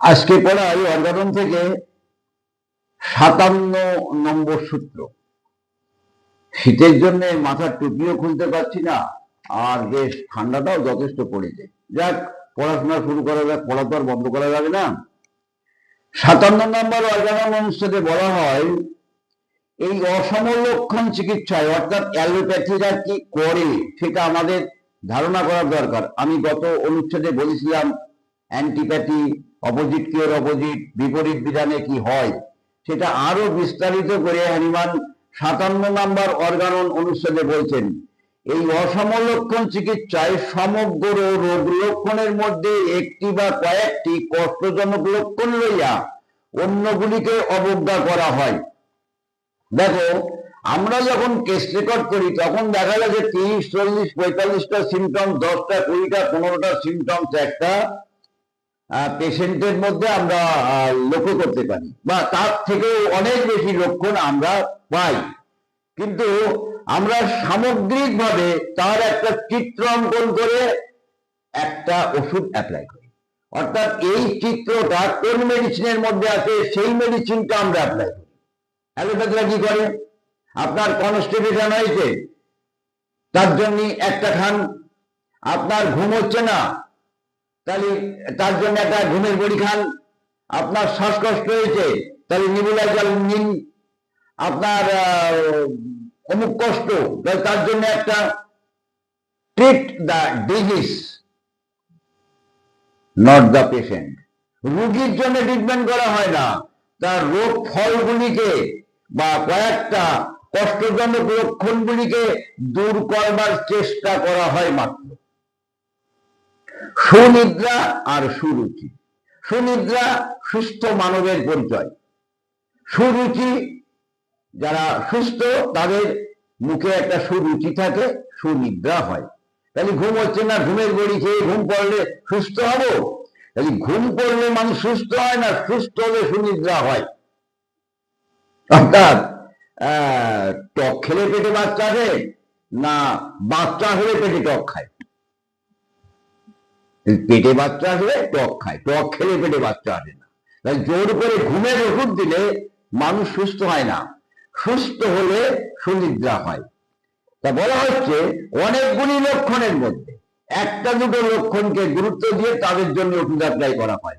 আজকে পড়া পড়াই অর্গানন থেকে সাতান্ন নম্বর সূত্র। শীতের জন্য মাথার টুপিও খুলতে পারছি না, আর বেশ ঠান্ডাটাও যথেষ্ট পড়েছে। যাক, পড়াশোনা শুরু করা যাক, পড়া তো আর বন্ধ করা যাবে না। সাতান্ন নম্বর অর্গানন অনুচ্ছেদে বলা হয়, এই অসমলক্ষণ চিকিৎসায়, অর্থাৎ অ্যালোপ্যাথিরা কি করে, সেটা আমাদের ধারণা করার দরকার। আমি গত অনুচ্ছেদে বলেছিলাম, অ্যান্টিপ্যাথি অপোজিট কিওর অপোজিট? বিপরীত বিধানে কি হয়? সেটা আরও বিস্তারিত করে হ্যানিমান সাতান্ন নাম্বার অর্গানন অনুচ্ছেদে বলছেন, এই অসমলক্ষণ চিকিৎসায় সমগ্র রোগ লক্ষণের মধ্যে একটি বা কয়েকটি কষ্টজনক লক্ষণ লইয়া অন্যগুলিকে অবজ্ঞা করা হয়। দেখো, আমরা যখন কেস রেকর্ড করি, তখন দেখা যায় যে তিরিশ, চল্লিশ, পঁয়তাল্লিশটা সিমটম দশটা, কুড়িটা, পনেরোটা সিমটমস একটা পেশেন্টের মধ্যে আমরা লক্ষ্য করতে পারি বা তার থেকেও অনেক বেশি লক্ষণ আমরা পাই। কিন্তু আমরা সামগ্রিকভাবে তার একটা চিত্র অঙ্কন করে একটা ওষুধ অ্যাপ্লাই করি। অর্থাৎ এই চিত্রটা কোন মেডিসিনের মধ্যে আছে, সেই মেডিসিনটা আমরা অ্যাপ্লাই করি। অ্যালোপ্যাথিরা কি করে? আপনার কনস্টিটিউশন হয়েছে, তার জন্য একটা খান। আপনার ঘুম হচ্ছে না তাহলে তার জন্য একটা ঘুমের বড়ি খান। আপনার শ্বাসকষ্ট হয়েছে, তাহলে নিবুলাইজাল নিন। আপনার অমুক কষ্ট, তাহলে তার জন্য একটা treat the disease not the patient রুগীর জন্য ট্রিটমেন্ট করা হয় না। তার রোগ ফলগুলিকে বা কয়েকটা কষ্টজনক লক্ষণগুলিকে দূর করবার চেষ্টা করা হয় মাত্র। সুনিদ্রা আর সুরুচি। সুনিদ্রা সুস্থ মানবের পরিচয়। সুরুচি, যারা সুস্থ, তাদের মুখে একটা সুরুচি থাকে, সুনিদ্রা হয়। তাহলে ঘুম হচ্ছে না, ঘুমের বড়ি খেয়ে ঘুম পড়লে সুস্থ হব? তাহলে ঘুম পড়লে মানুষ সুস্থ হয় না, সুস্থ হলে সুনিদ্রা হয়? অর্থাৎ টক খেলে পেটে বাচ্চা আসে না বাচ্চা হলে পেটে টক খায়? পেটে বাচ্চা আসলে টক খায়, টক খেলে পেটে বাচ্চা আসে না। তাই জোর করে ঘুমের ওষুধ দিলে মানুষ সুস্থ হয় না। সুস্থ হলে সুনিদ্রা হয়। তা বলা হচ্ছে অনেকগুলি লক্ষণের মধ্যে একটা দুটো লক্ষণকে গুরুত্ব দিয়ে তাদের জন্য ওষুধ অ্যাপ্লাই করা হয়।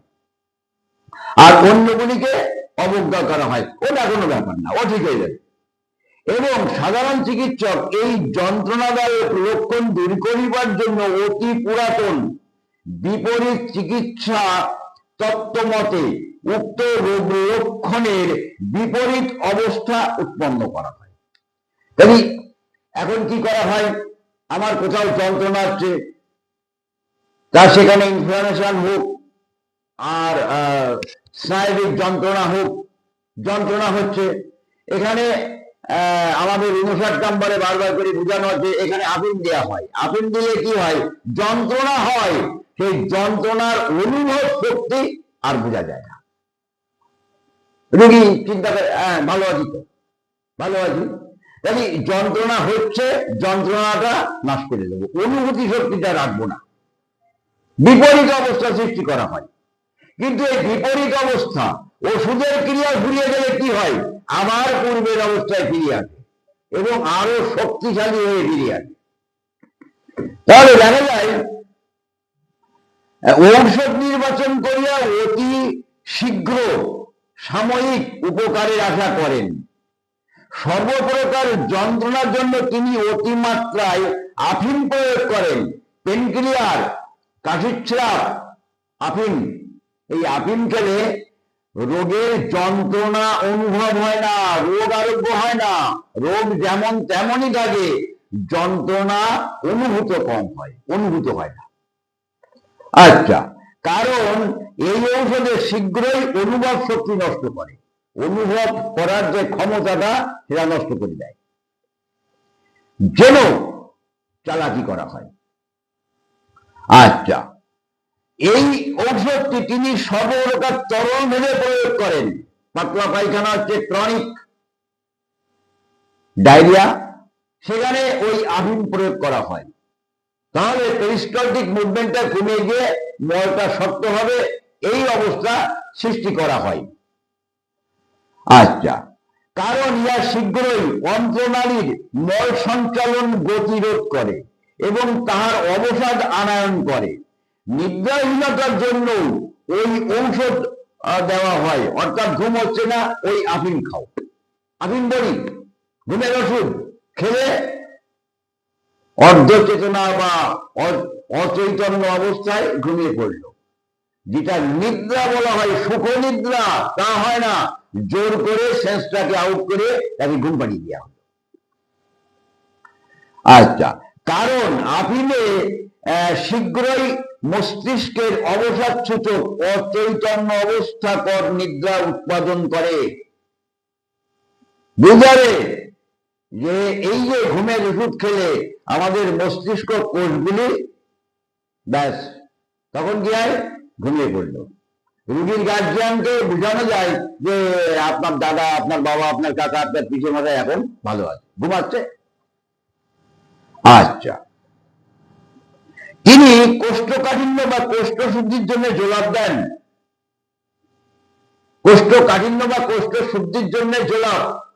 আর অন্যগুলিকে অবজ্ঞা করা হয়। ওটা কোনো ব্যাপার না, ও ঠিক হয়ে যাবে। এবং সাধারণ চিকিৎসক এই যন্ত্রণাদায়ক লক্ষণ দূর করিবার জন্য অতি পুরাতন বিপরীত চিকিৎসা তত্ত্বমতে উক্ত রোগ লক্ষণের বিপরীত অবস্থা উৎপন্ন করা হয়। তাই এখন কি করা হয়? আমার কোথাও যন্ত্রণা হচ্ছে। তার সেখানে ইনফ্লামেশন হোক আর স্নায়বিক যন্ত্রণা হোক, যন্ত্রণা হচ্ছে। এখানে আমাদের উনষাট নাম্বারে বারবার করে বোঝানো হচ্ছে এখানে আপিন দেওয়া হয়। আপিন দিলে কি হয়? যন্ত্রণা হয়। সেই যন্ত্রণার অনুভব শক্তি আর বোঝা যায় না। রোগী চিন্তা করে হ্যাঁ ভালো আছি তো। ভালো আছি। তাহলে যন্ত্রণা হচ্ছে, যন্ত্রণাটা নাশ করে দেবো। অনুভূতি শক্তিটা রাখব না। বিপরীত অবস্থা সৃষ্টি করা হয়। কিন্তু এই বিপরীত অবস্থা, ওষুধের ক্রিয়া ঘুরিয়ে গেলে কি হয়? আবার পূর্বের অবস্থায় ফিরিয়ে আসে এবং আরও শক্তিশালী হয়ে ফিরিয়ে আসে। তাহলে দেখা যায় ঔষধ নির্বাচন করিয়া অতি শীঘ্র সাময়িক উপকারের আশা করেন। সর্বপ্রকার যন্ত্রণার জন্য তিনি অতিমাত্রায় আফিম প্রয়োগ করেন। পেনক্রিয়ার কাশিচ্ছ্রাপ আফিম, এই আফিম খেলে রোগের যন্ত্রণা অনুভব হয় না, রোগ আরোগ্য হয় না, রোগ যেমন তেমনই থাকে, যন্ত্রণা অনুভূত কম হয়, অনুভূত হয় না। আচ্ছা কারণ এই ঔষধে শীঘ্রই অনুভব শক্তি নষ্ট করে। অনুভব করার যে ক্ষমতাটা, সেটা নষ্ট করে দেয়। যেন চালাকি করা হয়। আচ্ছা এই ঔষধটি তিনি সর্বপ্রকার তরল ভেবে প্রয়োগ করেন। পাতলা পায়খানা হচ্ছে ক্রনিক ডায়রিয়া সেখানে ওই আফিম প্রয়োগ করা হয়। তাহলে পেরিস্টলটিক মুভমেন্টটা কমে গিয়ে মলটা শক্ত হবে। এই অবস্থা সৃষ্টি করা হয়। আচ্ছা কারণ ইহা শীঘ্রই অন্ত্রনালীর মল সঞ্চালন গতিরোধ করে এবং তাহার অবসাদ আনায়ন করে। নিদ্রাহীনতার জন্য ওই ঔষধ দেওয়া হয়। অর্থাৎ ঘুম হচ্ছে না, ওই আফিম খাও। আফিম বলি, ঘুমের ওষুধ খেলে অর্ধ চেতনা বা অচৈতন্য অবস্থায় ঘুমিয়ে পড়ল। যেটা নিদ্রা বলা হয় সুখ নিদ্রা তা হয় না। জোর করে সেন্সটাকে আউট করে তাকে ঘুম পাড়িয়ে দেওয়া হবে আচ্ছা কারণ আহ, শীঘ্রই মস্তিষ্কের অবসাদসূচক অচৈতন্য অবস্থাকর নিদ্রা উৎপাদন করে। বুঝারে যে এই যে ঘুমের ওষুধ খেলে আমাদের মস্তিষ্ক কোষগুলি, ব্যাস, তখন কি হয়? ঘুমিয়ে পড়ল। রুগীর গার্জিয়ানকে বোঝানো যায় যে, আপনার দাদা, আপনার বাবা, আপনার কাকা, আপনার পিছিয়ে মাথায় এখন ভালো আছে। ঘুমাচ্ছে? আচ্ছা। তিনি কোষ্ঠকাঠিন্য বা কোষ্ঠ শুদ্ধির জন্য জোলাপ দেন। কোষ্ঠকাঠিন্য বা কোষ্ঠ শুদ্ধির জন্য জোলাপ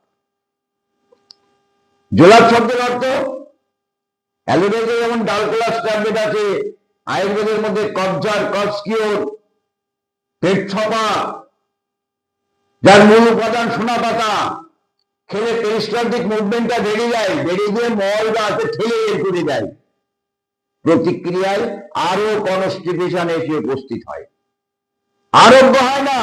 জোলাপ শব্দের অর্থ অ্যালোপ্যাথি যেমন ডালকোলাস ট্যাবলেট আছে। আয়ুর্বেদের মধ্যে কবজার কবস্কিওর পেট ছপা যার মূল উপাদান সোনা পাতা খেলে পেরিস্টালটিক মুভমেন্টটা বেড়ে যায়, বেড়ে গিয়ে মল বা আছে, ঠেলে বের করে দেয়। প্রতিক্রিয়ায় আরও কনস্টিপেশন এসে উপস্থিত হয়। আরোগ্য হয় না।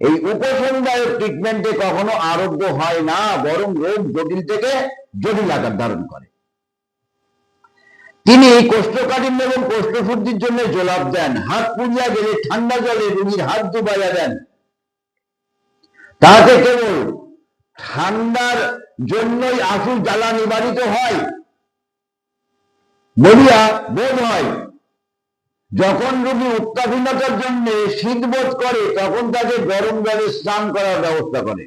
এই উপসংদায়ক ট্রিটমেন্টে কখনো আরোগ্য হয় না, বরং রোগ জটিল থেকে জটিল আকার ধারণ করে। তিনি কোষ্ঠকাঠিন্য এবং কোষ্ঠশুদ্ধির জন্য জলাপ দেন। হাত পুড়িয়া গেলে ঠান্ডা জলে রুগীর হাত ডুবাইয়া দেন। তাতে কেবল ঠান্ডার জন্যই আসু জ্বালা নিবারিত হয়, বলিয়া বোধ হয়, যখন রোগী উত্তাপীনতার জন্য শীত বোধ করে, তখন তাকে গরম জলে স্নান করার ব্যবস্থা করে।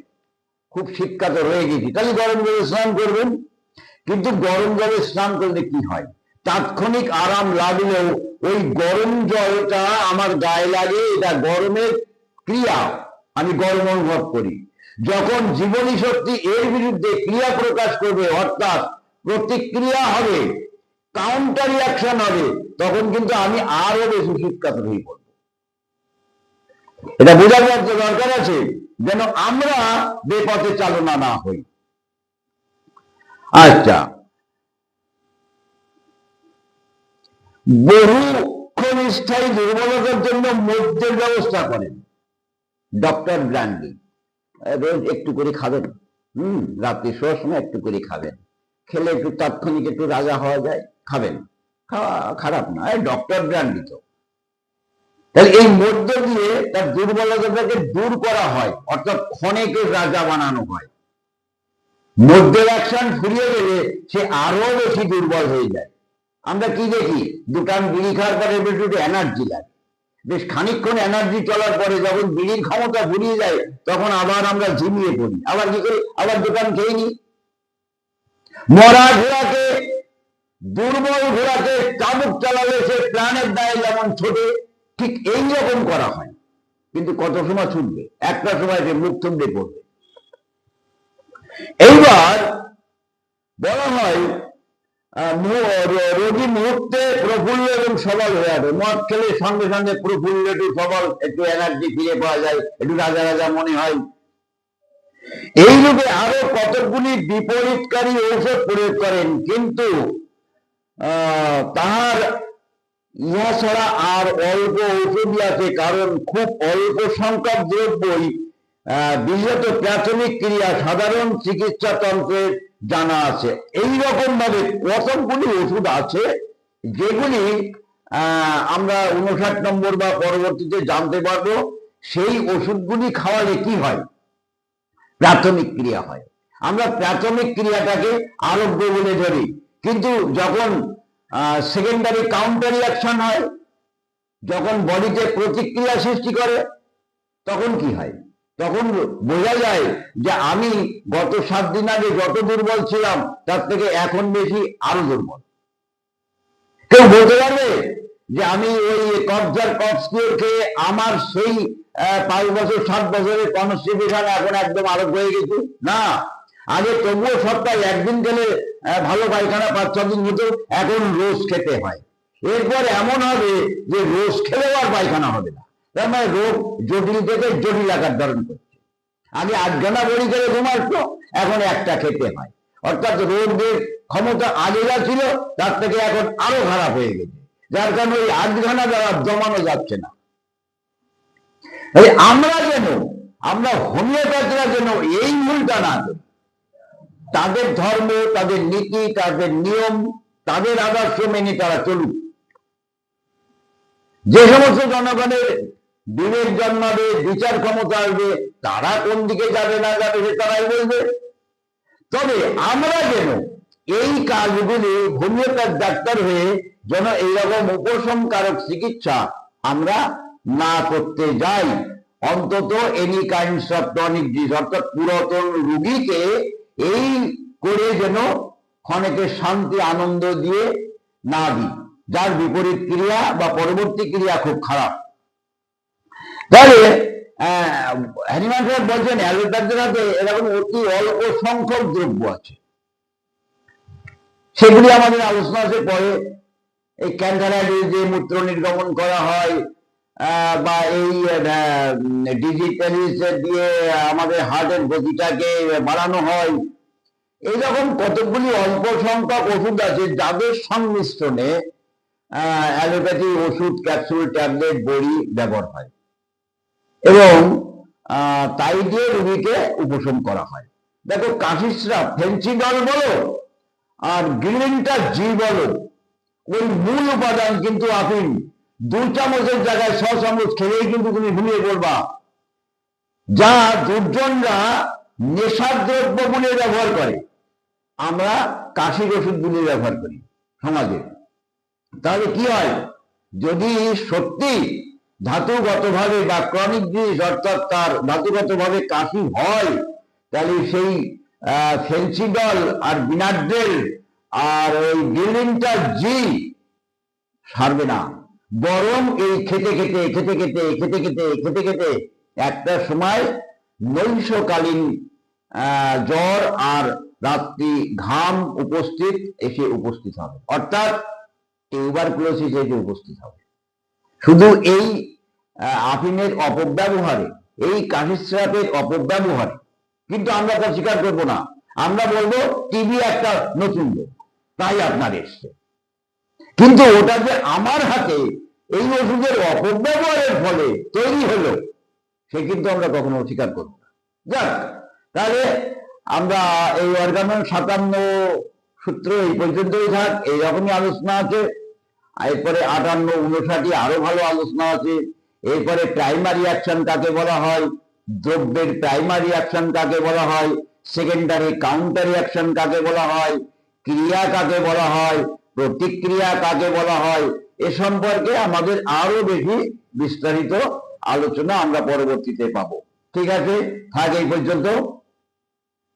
খুব শীতকাতে রয়ে গেছি। তাহলে গরম জলে স্নান করবেন? কিন্তু গরম জলে স্নান করলে কি হয়? তাৎক্ষণিক আরাম লাগলেও ওই গরম জলটা আমার গায়ে লাগে, এটা গরমের ক্রিয়া। আমি গরম অনুভব করি। যখন জীবনী শক্তি এর বিরুদ্ধে ক্রিয়া প্রকাশ করবে, অর্থাৎ প্রতিক্রিয়া হবে কাউন্টার রিয়াকশন হবে, তখন কিন্তু আমি আরও বেশি শীতকাতর হয়ে পড়ব। এটা বোঝার মধ্যে দরকার আছে, যেন আমরা বেপথে চালনা না হই। আচ্ছা বহু স্থায়ী দুর্বলতার জন্য মধ্যের ব্যবস্থা করেন। Doctor brandy. রোজ একটু করে খাবেন। হুম, রাত্রি শোয়ার সময় একটু করে খাবেন। খেলে একটু তাৎক্ষণিক একটু রাজা হওয়া যায়, খাবেন। খারাপ না ডক্টর ব্র্যান্ডি তো। তাহলে এই মধ্য দিয়ে তার দুর্বলতাটাকে দূর করা হয়, অর্থাৎ ক্ষণেকে রাজা বানানো হয়। মধ্যের অ্যাকশন ফুরিয়ে গেলে সে আরও বেশি দুর্বল হয়ে যায়। আমরা কি দেখি? দুটান বিড়ি খাওয়ার পরে একটু এনার্জি লাগে। বেশ খানিকক্ষণ এনার্জি চলার পরে যখন বিড়ির ক্ষমতা ফুরিয়ে যায়, তখন আবার আমরা ঝিমিয়ে পড়ি। আবার কি করি? আবার দোকান খেয়ে নিই মরা ঘোড়াকে, দুর্বল ঘোড়াকে চাবুক চালালে সে প্রাণের দায়ে যেমন ছোটে, ঠিক এই রকম করা হয়। কিন্তু কত সময় ছুটবে? একটা সময় সে মুখ থুবড়ে পড়বে। এইবার বলা হয় রোগী মুহূর্তে প্রফুল্ল এবং সবল হয়ে যাবে মদ খেলে সঙ্গে সঙ্গে প্রফুল্ল একটু সবল, একটু এনার্জি ফিরে পাওয়া যায়, একটু রাজা রাজা মনে হয়। এই রূপে আরও কতকগুলি বিপরীতকারী ঔষধ প্রয়োগ করেন, কিন্তু তাহার ইহা ছাড়া আর অল্প ঔষধই আছে, কারণ খুব অল্প সংখ্যক দ্রব্যই বিশেষত প্রাথমিক ক্রিয়া সাধারণ চিকিৎসা তন্ত্রের জানা আছে। এই রকম ভাবে কতকগুলি ওষুধ আছে, যেগুলি আমরা উনষাট নম্বর বা পরবর্তীতে জানতে পারব, সেই ওষুধগুলি খাওয়ালে কি হয়? প্রাথমিক ক্রিয়া হয়। আমরা প্রাথমিক ক্রিয়াটাকে আরোগ্য বলে ধরি। কিন্তু যখন সেকেন্ডারি কাউন্টার রিয়াকশন হয়, যখন বডিতে প্রতিক্রিয়া সৃষ্টি করে, তখন কি হয়? তখন বোঝা যায় যে আমি গত সাত দিন আগে যত দুর্বল ছিলাম, তার থেকে এখন বেশি আরও দুর্বল। কেউ বলতে পারবে যে আমি ওই কবজার কক্সকিওর খেয়ে আমার সেই পাঁচ বছর, সাত বছরের কনস্টিটিউশন এখন একদম আরোপ হয়ে গেছে? না। আগে তবুও সপ্তাহে একদিন গেলে ভালো পায়খানা পাঁচ ছ দিন হতো, এখন রোজ খেতে হয়। এরপর এমন হবে যে রোজ খেলেও আর পায়খানা হবে না। তার মানে রোগ জটিল থেকে জটিল আকার ধারণ করছে। আগে আটখানা বড়ি করে ঘুমাতো এখন একটা খেতে হয়। অর্থাৎ রোগের ক্ষমতা আগে যা ছিল, তার থেকে এখন আরও খারাপ হয়ে গেছে। যার কারণে ওই আটখানা দ্বারা জমানো যাচ্ছে না। আমরা যেন, আমরা হোমিওপ্যাথিরা যেন এই ভুলটা না তাদের ধর্ম, তাদের নীতি, তাদের নিয়ম, তাদের আদর্শ মেনে তারা চলুক। যে সমস্ত জনগণের বিবেক জন্মাবে, বিচার ক্ষমতা আসবে, তারা কোন দিকে যাবে না যাবে সে তারাই বলবে। তবে আমরা যেন এই কাজগুলি হোমিওপ্যাথ ডাক্তার হয়ে যেন এইরকম উপশমকারক চিকিৎসা আমরা না করতে যাই। অন্তত এনি কাইন্ডস অফ টনিক ডিস অর্থাৎ পুরাতন রুগীকে এই করে যেন ক্ষণেকে শান্তি, আনন্দ দিয়ে না দিই। যার বিপরীত ক্রিয়া বা পরবর্তী ক্রিয়া খুব খারাপ। তাহলে হ্যানিমান সাহেব বলছেন অ্যালোপ্যাথের হাতে এরকম অতি অল্প সংখ্যক দ্রব্য আছে। সেগুলি আমাদের আলোচনা আছে পরে। এই ক্যান্সারাইডে যে মূত্র নির্গমন করা হয় বা এই ডিজিটালিস দিয়ে আমাদের হার্টের গতিটাকে বাড়ানো হয়। এইরকম কতগুলি অল্প সংখ্যক ওষুধ আছে যাদের সংমিশ্রণে অ্যালোপ্যাথি ওষুধ ক্যাপসুল ট্যাবলেট বড়ি ব্যবহার হয়। এবং তাই দিয়ে রোগীকে উপশম করা হয়। দেখো, কাশিসরা ফেন্সিডল বলো, আর গ্রিনটা জি বলো, ওই মূল উপাদান কিন্তু আফিম দু চামচের জায়গায় ছ চামচ খেলেই কিন্তু তুমি ঘুমিয়ে পড়বা। যা দুর্জনরা নেশার দ্রব্য বলে ব্যবহার করে, আমরা কাশির ওষুধ বলে ব্যবহার করি সমাজে। তাহলে কি হয়? যদি সত্যি ধাতুগতভাবে বা ক্রনিক জিনিস অর্থাৎ তার ধাতুগতভাবে কাশি হয়, তাহলে সেই ফেন্সিডল আর বিনাড্রেল আর ওই গিলিনটা জি সারবে না। বরং এই খেতে খেতে খেতে খেতে খেতে খেতে খেতে খেতে একটা সময় নৈশকালীন জ্বর আর রাত্রি ঘাম উপস্থিত এসে উপস্থিত হবে। অর্থাৎ টিউবারকুলোসিস এসে উপস্থিত হবে। শুধু এই আফিমের অপব্যবহারে, এই কাশিস্রাপের অপব্যবহারে। কিন্তু আমরা তা স্বীকার করব না। আমরা বলব, টিভি একটা নতুন রোগ তাই আপনার এসছে। কিন্তু ওটা যে আমার হাতে, এই ওষুধের অপব্যবহারের ফলে তৈরি হলো, সে কিন্তু আমরা কখনো স্বীকার করব না। যাক, তাহলে আমরা এই অর্গানন সাতান্ন সূত্র এই পর্যন্তই থাক। এইরকমই আলোচনা আছে। এরপরে আটান্ন উনষাটে আরও ভালো আলোচনা আছে। এরপরে প্রাইমারি অ্যাকশন কাকে বলা হয়? দ্রব্যের প্রাইমারি অ্যাকশন কাকে বলা হয়? সেকেন্ডারি কাউন্টার অ্যাকশন কাকে বলা হয়? ক্রিয়া কাকে বলা হয়? প্রতিক্রিয়া কাকে বলা হয়? এ সম্পর্কে আমাদের আরও বেশি বিস্তারিত আলোচনা আমরা পরবর্তীতে পাবো। ঠিক আছে? থাক এই পর্যন্ত।